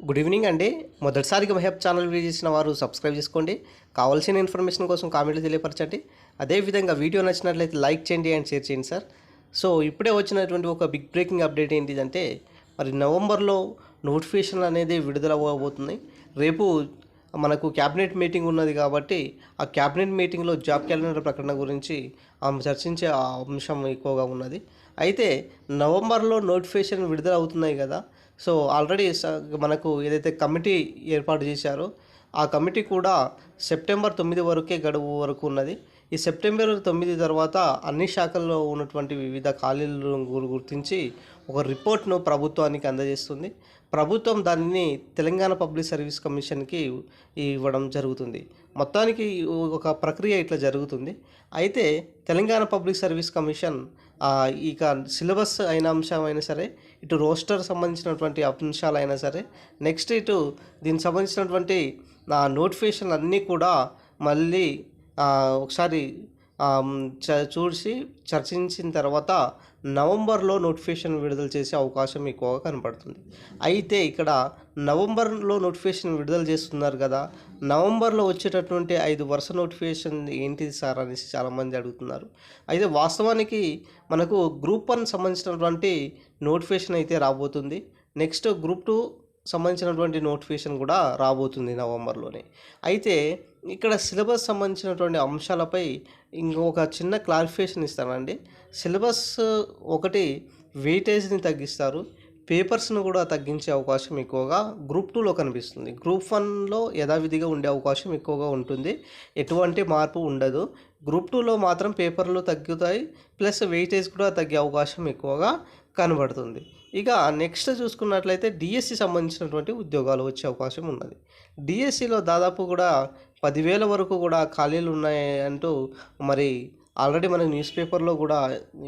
Good evening అండి. మొదటిసారిగా మహబ్ channel video చేసిన వారు సబ్స్క్రైబ్ చేసుకోండి. కావాల్సిన ఇన్ఫర్మేషన్ కోసం కామెంట్లు తెలియపరచండి. అదేవిధంగా వీడియో నచ్చినట్లయితే లైక్ చేయండి అండ్ షేర్ చేయండి సార్. సో ఇప్పుడే వచ్చినటువంటి ఒక బిగ్ బ్రేకింగ్ అప్డేట్ ఏంటిదంటే మరి నవంబర్లో నోటిఫికేషన్ అనేది విడుదల అవ్వబోతుంది. రేపు మనకు క్యాబినెట్ మీటింగ్ ఉన్నది కాబట్టి ఆ క్యాబినెట్ మీటింగ్లో జాబ్ క్యాలెండర్ ప్రకటన గురించి ఆమె చర్చించే ఆ అంశం ఎక్కువగా ఉన్నది. అయితే నవంబర్లో నోటిఫికేషన్ విడుదల అవుతున్నాయి కదా. సో ఆల్రెడీ స- మనకు ఏదైతే కమిటీ ఏర్పాటు చేశారో ఆ కమిటీ కూడా సెప్టెంబర్ తొమ్మిది వరకే గడువు వరకు ఉన్నది. ఈ సెప్టెంబర్ తొమ్మిది తర్వాత అన్ని శాఖల్లో ఉన్నటువంటి వివిధ ఖాళీలను గుర్తించి ఒక రిపోర్ట్ను ప్రభుత్వానికి అందజేస్తుంది. ప్రభుత్వం దానిని తెలంగాణ పబ్లిక్ సర్వీస్ కమిషన్కి ఇవ్వడం జరుగుతుంది. మొత్తానికి ఒక ప్రక్రియ ఇట్లా జరుగుతుంది. అయితే తెలంగాణ పబ్లిక్ సర్వీస్ కమిషన్ ఇక సిలబస్ అయిన అంశం అయినా సరే ఇటు రోస్టర్ సంబంధించినటువంటి అంశాలు అయినా సరే నెక్స్ట్ ఇటు దీనికి సంబంధించినటువంటి నా నోటిఫికేషన్ అన్నీ కూడా మళ్ళీ ఒకసారి చూసి చర్చించిన తర్వాత నవంబర్లో నోటిఫికేషన్ విడుదల చేసే అవకాశం ఎక్కువగా కనపడుతుంది. అయితే ఇక్కడ నవంబర్లో నోటిఫికేషన్ విడుదల చేస్తున్నారు కదా నవంబర్లో వచ్చేటటువంటి ఐదు వరుస నోటిఫికేషన్ ఏంటిది సార్ అనేసి చాలామంది అడుగుతున్నారు. అయితే వాస్తవానికి మనకు గ్రూప్ వన్ సంబంధించినటువంటి నోటిఫికేషన్ అయితే రాబోతుంది. నెక్స్ట్ గ్రూప్ టూ సంబంధించినటువంటి నోటిఫికేషన్ కూడా రాబోతుంది నవంబర్లోనే. అయితే ఇక్కడ సిలబస్ సంబంధించినటువంటి అంశాలపై ఇంకొక చిన్న క్లారిఫికేషన్ ఇస్తానండి. సిలబస్ ఒకటి వెయిటేజ్ని తగ్గిస్తారు. పేపర్స్ను కూడా తగ్గించే అవకాశం ఎక్కువగా గ్రూప్ టూలో కనిపిస్తుంది. గ్రూప్ వన్లో యథావిధిగా ఉండే అవకాశం ఎక్కువగా ఉంటుంది. ఎటువంటి మార్పు ఉండదు. గ్రూప్ టూలో మాత్రం పేపర్లు తగ్గుతాయి. ప్లస్ వెయిటేజ్ కూడా తగ్గే అవకాశం ఎక్కువగా కనబడుతుంది. ఇక నెక్స్ట్ చూసుకున్నట్లయితే డిఎస్సి సంబంధించినటువంటి ఉద్యోగాలు వచ్చే అవకాశం ఉన్నది. డిఎస్సిలో దాదాపు కూడా పదివేల వరకు కూడా ఖాళీలు ఉన్నాయి అంటూ మరి ఆల్రెడీ మనకి న్యూస్ పేపర్లో కూడా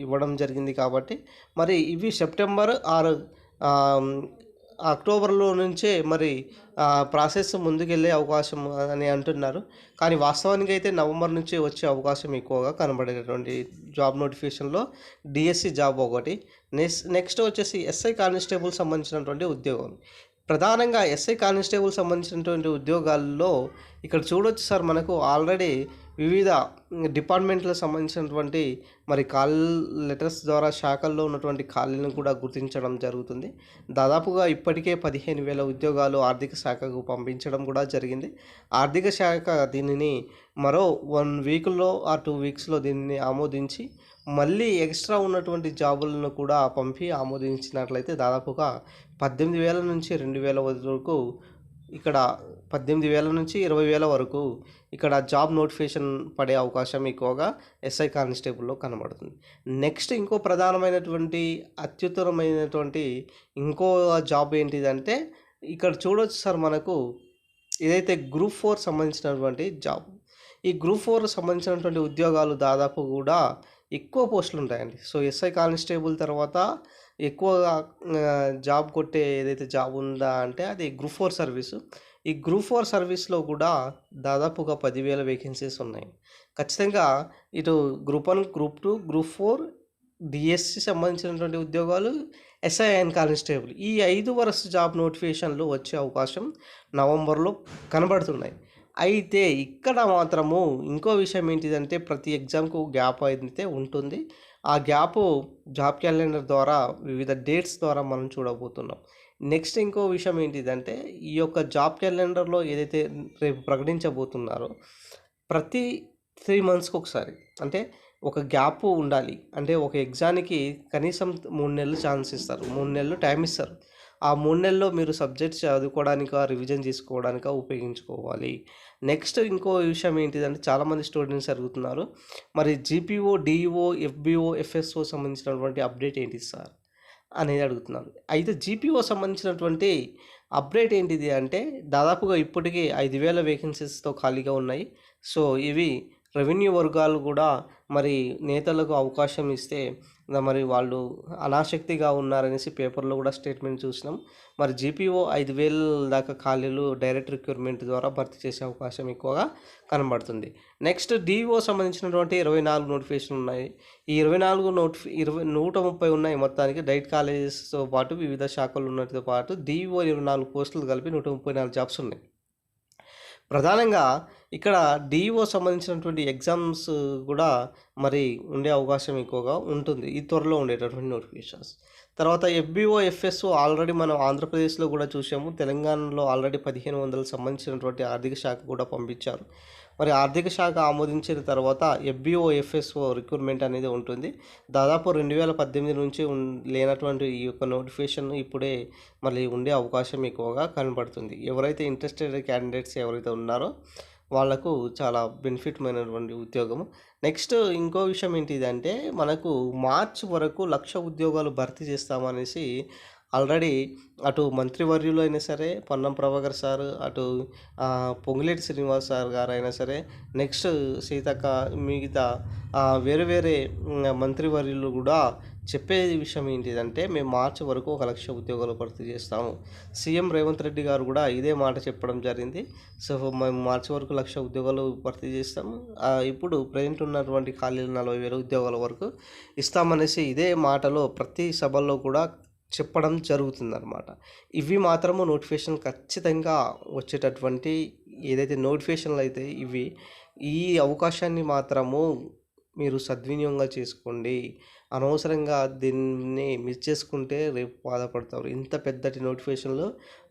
ఇవ్వడం జరిగింది కాబట్టి మరి ఇవి సెప్టెంబర్ ఆరు అక్టోబర్లో నుంచే మరి ప్రాసెస్ ముందుకెళ్ళే అవకాశం అని అంటున్నారు. కానీ వాస్తవానికి అయితే నవంబర్ నుంచి వచ్చే అవకాశం ఎక్కువగా కనబడేటువంటి జాబ్ నోటిఫికేషన్లో డిఎస్సి జాబ్ ఒకటి. నెక్స్ట్ నెక్స్ట్ వచ్చేసి ఎస్ఐ కానిస్టేబుల్ సంబంధించినటువంటి ఉద్యోగం. ప్రధానంగా ఎస్ఐ కానిస్టేబుల్ సంబంధించినటువంటి ఉద్యోగాల్లో ఇక్కడ చూడొచ్చు సార్ మనకు ఆల్రెడీ వివిధ డిపార్ట్మెంట్లకు సంబంధించినటువంటి మరి కాల్ లెటర్స్ ద్వారా శాఖల్లో ఉన్నటువంటి ఖాళీలను కూడా గుర్తించడం జరుగుతుంది. దాదాపుగా ఇప్పటికే పదిహేను వేల ఉద్యోగాలు ఆర్థిక శాఖకు పంపించడం కూడా జరిగింది. ఆర్థిక శాఖ దీనిని మరో వన్ వీక్లో ఆ టూ వీక్స్లో దీనిని ఆమోదించి మళ్ళీ ఎక్స్ట్రా ఉన్నటువంటి జాబులను కూడా పంపి ఆమోదించినట్లయితే దాదాపుగా పద్దెనిమిది వేల నుంచి రెండు వేల వరకు ఇక్కడ పద్దెనిమిది వేల నుంచి ఇరవై వేల వరకు ఇక్కడ జాబ్ నోటిఫికేషన్ పడే అవకాశం ఎక్కువగా ఎస్ఐ కానిస్టేబుల్లో కనబడుతుంది. నెక్స్ట్ ఇంకో ప్రధానమైనటువంటి అత్యుత్తరమైనటువంటి ఇంకో జాబ్ ఏంటిదంటే ఇక్కడ చూడొచ్చు సార్ మనకు ఇదైతే గ్రూప్ ఫోర్ సంబంధించినటువంటి జాబ్ ఈ గ్రూప్ ఫోర్ సంబంధించినటువంటి ఉద్యోగాలు దాదాపు కూడా ఎక్కువ పోస్టులు ఉంటాయండి. సో ఎస్ఐ కానిస్టేబుల్ తర్వాత ఎక్కువగా జాబ్ కొట్టే ఏదైతే జాబ్ ఉందా అంటే అది గ్రూప్ ఫోర్ సర్వీసు. ఈ గ్రూప్ ఫోర్ సర్వీస్లో కూడా దాదాపుగా పదివేల వేకెన్సీస్ ఉన్నాయి. ఖచ్చితంగా ఇటు group one group two group four DSC సంబంధించినటువంటి ఉద్యోగాలు ఎస్ఐ అండ్ కానిస్టేబుల్ ఈ ఐదు వరుస జాబ్ నోటిఫికేషన్లు వచ్చే అవకాశం నవంబర్లో కనబడుతున్నాయి. అయితే ఇక్కడ మాత్రము ఇంకో విషయం ఏంటిదంటే ప్రతి ఎగ్జామ్కు గ్యాప్ అయితే ఉంటుంది. ఆ గ్యాప్ జాబ్ క్యాలెండర్ ద్వారా వివిధ డేట్స్ ద్వారా మనం చూడబోతున్నాం. నెక్స్ట్ ఇంకో విషయం ఏంటిదంటే ఈ యొక్క జాబ్ క్యాలెండర్లో ఏదైతే రేపు ప్రకటించబోతున్నారో ప్రతి త్రీ మంత్స్కి ఒకసారి. అంటే ఒక గ్యాప్ ఉండాలి. అంటే ఒక ఎగ్జామ్కి కనీసం మూడు నెలలు ఛాన్స్ ఇస్తారు. మూడు నెలలు టైం ఇస్తారు. ఆ మూడు నెలల్లో మీరు సబ్జెక్ట్స్ చదువుకోవడానిక రివిజన్ చేసుకోవడానిక ఉపయోగించుకోవాలి. నెక్స్ట్ ఇంకో విషయం ఏంటిదంటే చాలామంది స్టూడెంట్స్ అడుగుతున్నారు మరి జీపీఓ డిఈఓ ఎఫ్బిఓ ఎఫ్ఎస్ఓ సంబంధించినటువంటి అప్డేట్ ఏంటి సార్? అనేది అడుగుతున్నాను అయితే జీపీఓ సంబంధించినటువంటి అప్డేట్ ఏంటిది అంటే దాదాపుగా ఇప్పటికే ఐదు వేల వేకెన్సీస్తో ఖాళీగా ఉన్నాయి. సో ఇవి రెవెన్యూ వర్గాలు కూడా మరి నేతలకు అవకాశం ఇస్తే మరి వాళ్ళు అనాసక్తిగా ఉన్నారనేసి పేపర్లో కూడా స్టేట్మెంట్ చూసినాం. మరి జీపీఓ ఐదు వేల దాకా ఖాళీలు డైరెక్ట్ రిక్రూట్మెంట్ ద్వారా భర్తీ చేసే అవకాశం ఎక్కువగా కనబడుతుంది. నెక్స్ట్ డిఓ సంబంధించినటువంటి ఇరవై నాలుగు నోటిఫికేషన్ ఉన్నాయి. ఈ ఇరవై నాలుగు నోటిఫి ఇరవై నూట ముప్పై ఉన్నాయి మొత్తానికి. డైట్ కాలేజెస్తో పాటు వివిధ శాఖలు ఉన్నటితో పాటు డిఓ ఇరవై నాలుగు పోస్టులు కలిపి నూట ముప్పై నాలుగు జాబ్స్ ఉన్నాయి. ప్రధానంగా ఇక్కడ డిఈఓ సంబంధించినటువంటి ఎగ్జామ్స్ కూడా మరి ఉండే అవకాశం ఎక్కువగా ఉంటుంది. ఈ త్వరలో ఉండేటటువంటి నోటిఫికేషన్స్ తర్వాత ఎఫ్బిఓ ఎఫ్ఎస్ఓ ఆల్రెడీ మనం ఆంధ్రప్రదేశ్లో కూడా చూసాము తెలంగాణలో ఆల్రెడీ పదిహేను వందలకు సంబంధించినటువంటి ఆర్థిక శాఖ కూడా పంపించారు. మరి ఆర్థిక శాఖ ఆమోదించిన తర్వాత ఎఫ్బిఓ ఎఫ్ఎస్ఓ రిక్రూట్మెంట్ అనేది ఉంటుంది. దాదాపు రెండు వేల పద్దెనిమిది నుంచి ఉన్- లేనటువంటి ఈ యొక్క నోటిఫికేషన్ ఇప్పుడే మళ్ళీ ఉండే అవకాశం ఎక్కువగా కనబడుతుంది. ఎవరైతే ఇంట్రెస్టెడ్ క్యాండిడేట్స్ ఎవరైతే ఉన్నారో వాళ్ళకు చాలా బెనిఫిట్ అయినటువంటి ఉద్యోగం నెక్స్ట్ ఇంకో విషయం ఏంటిదంటే మనకు మార్చ్ వరకు లక్ష ఉద్యోగాలు భర్తీ చేస్తామనేసి ఆల్రెడీ అటు మంత్రివర్యులు అయినా సరే పొన్నం ప్రభాకర్ సార్ అటు ఆ, పొంగులేటి శ్రీనివాస్ సార్ గారు అయినా సరే నెక్స్ట్ సీతక్క మిగతా వేరే వేరే మంత్రివర్యులు కూడా చెప్పే విషయం ఏంటిదంటే మేము మార్చి వరకు ఒక లక్ష ఉద్యోగాలు భర్తీ చేస్తాము. సీఎం రేవంత్ రెడ్డి గారు కూడా ఇదే మాట చెప్పడం జరిగింది. సో మేము మార్చి వరకు లక్ష ఉద్యోగాలు భర్తీ చేస్తాము. ఇప్పుడు ప్రజెంట్ ఉన్నటువంటి ఖాళీలు నలభై వేల ఉద్యోగాల వరకు ఇస్తామనేసి ఇదే మాటలో ప్రతి సభల్లో కూడా చెప్పడం జరుగుతుందన్నమాట. ఇవి మాత్రము నోటిఫికేషన్ ఖచ్చితంగా వచ్చేటటువంటి ఏదైతే నోటిఫికేషన్లు అయితే ఇవి ఈ అవకాశాన్ని మాత్రము మీరు సద్వినియోగంగా చేసుకోండి. అనవసరంగా దీన్ని మిస్ చేసుకుంటే రేపు బాధపడతారు. ఇంత పెద్దటి నోటిఫికేషన్లు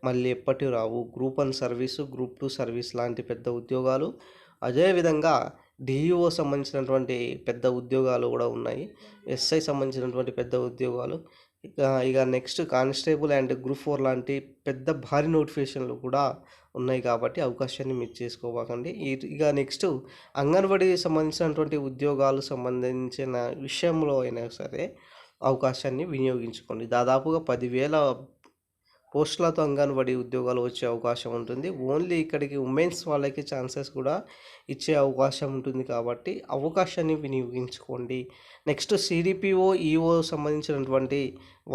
మళ్ళీ ఎప్పటి రావు. Group one service group two service లాంటి పెద్ద ఉద్యోగాలు అదేవిధంగా డిఈఓ సంబంధించినటువంటి పెద్ద ఉద్యోగాలు కూడా ఉన్నాయి. ఎస్ఐ సంబంధించినటువంటి పెద్ద ఉద్యోగాలు ఇక ఇక next constable and group four లాంటి పెద్ద భారీ నోటిఫికేషన్లు కూడా ఉన్నాయి కాబట్టి అవకాశాన్ని మీరు చేసుకోవాకండి ఇక నెక్స్ట్ అంగన్వాడీ సంబంధించినటువంటి ఉద్యోగాలు సంబంధించిన విషయంలో అయినా సరే అవకాశాన్ని వినియోగించుకోండి. దాదాపుగా పదివేల పోస్టులతో అంగన్వాడీ ఉద్యోగాలు వచ్చే అవకాశం ఉంటుంది. ఓన్లీ ఇక్కడికి ఉమెన్స్ వాళ్ళకి ఛాన్సెస్ కూడా ఇచ్చే అవకాశం ఉంటుంది కాబట్టి అవకాశాన్ని వినియోగించుకోండి. నెక్స్ట్ సిడిపిఓ ఈఓ సంబంధించినటువంటి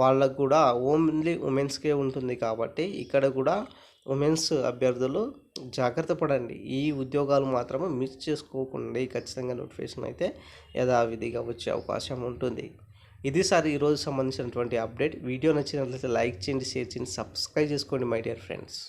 వాళ్ళకు కూడా ఓన్లీ ఉమెన్స్కే ఉంటుంది కాబట్టి ఇక్కడ కూడా ఉమెన్స్ అభ్యర్థులు జాగ్రత్త పడండి. ఈ ఉద్యోగాలు మాత్రమే మిస్ చేసుకోకుండా ఖచ్చితంగా నోటిఫికేషన్ అయితే యథావిధిగా వచ్చే అవకాశం ఉంటుంది. ఇది సార్ ఈరోజు సంబంధించినటువంటి అప్డేట్. వీడియో నచ్చినట్లయితే లైక్ చేయండి షేర్ చేయండి సబ్స్క్రైబ్ చేసుకోండి మై డియర్ ఫ్రెండ్స్.